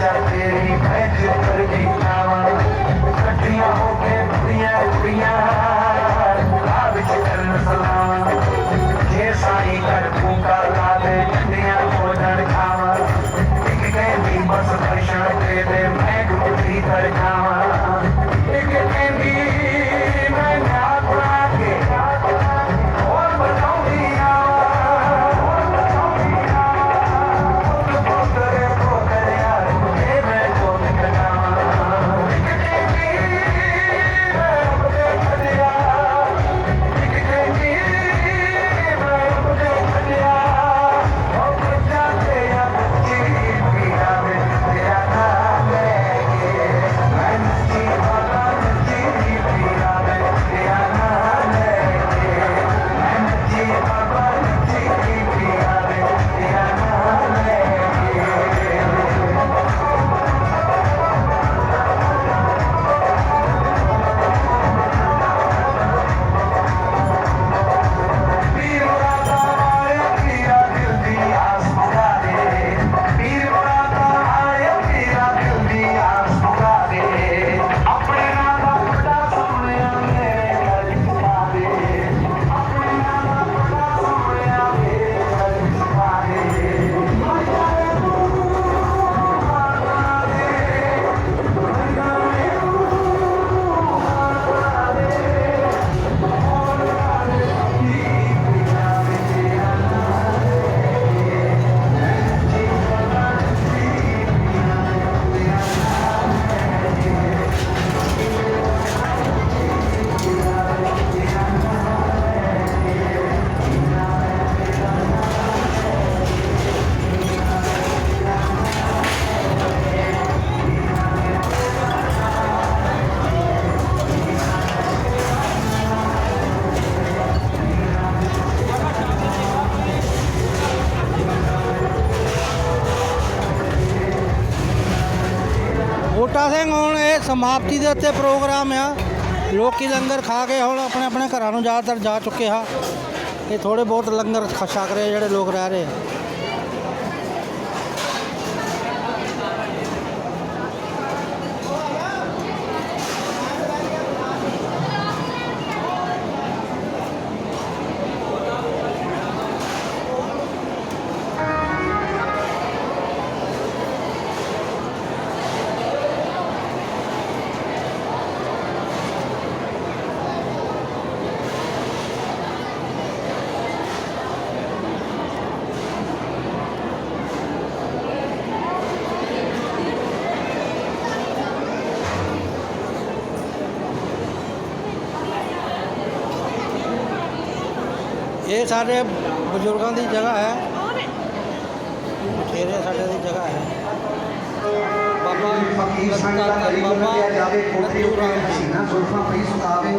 ਕਰ ਤੇਰੀ ਭੈਜ ਕਰ ਗੀਤਾਵਾਂ ਕੱਟੀਆਂ ਹੋ ਕੇ ਕੁੜੀਆਂ ਕੁੜੀਆਂ ਰਾਹ ਵਿੱਚ ਕਰਨ ਸਲਾਹ ਬੂਟਾ ਸਿੰਘ ਹੁਣ ਇਹ ਸਮਾਪਤੀ ਦੇ ਉੱਤੇ ਪ੍ਰੋਗਰਾਮ ਆ। ਲੋਕੀ ਲੰਗਰ ਖਾ ਕੇ ਹੁਣ ਆਪਣੇ ਆਪਣੇ ਘਰਾਂ ਨੂੰ ਜ਼ਿਆਦਾਤਰ ਜਾ ਚੁੱਕੇ ਆ। ਇਹ ਥੋੜੇ ਬਹੁਤ ਲੰਗਰ ਛਕ ਰਹੇ ਜਿਹੜੇ ਲੋਕ ਰਹਿ ਰਹੇ ਆ। ਇਹ ਸਾਡੇ ਬਜ਼ੁਰਗਾਂ ਦੀ ਜਗ੍ਹਾ ਹੈ। ਬਥੇਰੇ ਸਾਡੇ ਦੀ ਜਗ੍ਹਾ ਹੈ। ਬਾਬਾ ਫਕੀਰ ਸੰਗ ਦਾ ਕਰੀ ਬੰਦਿਆ ਜਾਵੇ ਕੋਠੇ ਉੱਤੇ। ਹਸੀਨਾ ਜ਼ੁਲਫਾਂ ਪਈ ਸੁਤਾਵੇ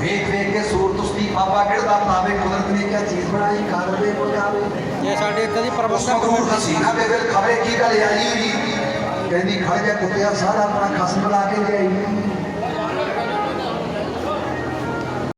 ਵੇਖ ਵੇਖ ਕੇ ਸੂਰਤ ਉਸਦੀ ਬਾਬਾ ਕਿਹੜਾ ਪਾਵੇ ਕੁਦਰਤ ਨੇ ਕਿਆ ਚੀਜ਼ ਬਣਾਈ ਕਰ ਦੇ ਕੋ ਜਾਵੇ ਇਹ ਸਾਡੇ ਇੱਥੇ ਦੀ ਪ੍ਰਬੰਧਕ ਕਮੇਟੀ। ਹਸੀਨਾ ਬੇਬਲ ਖਬਰੇ ਕੀ ਗੱਲ ਆਈ ਹੋਈ? ਕਹਿੰਦੀ ਖੜ ਜਾ ਕੁੱਤਿਆ ਸਾਰਾ ਆਪਣਾ ਖਸਮ ਲਾ ਕੇ ਲਿਆਈ।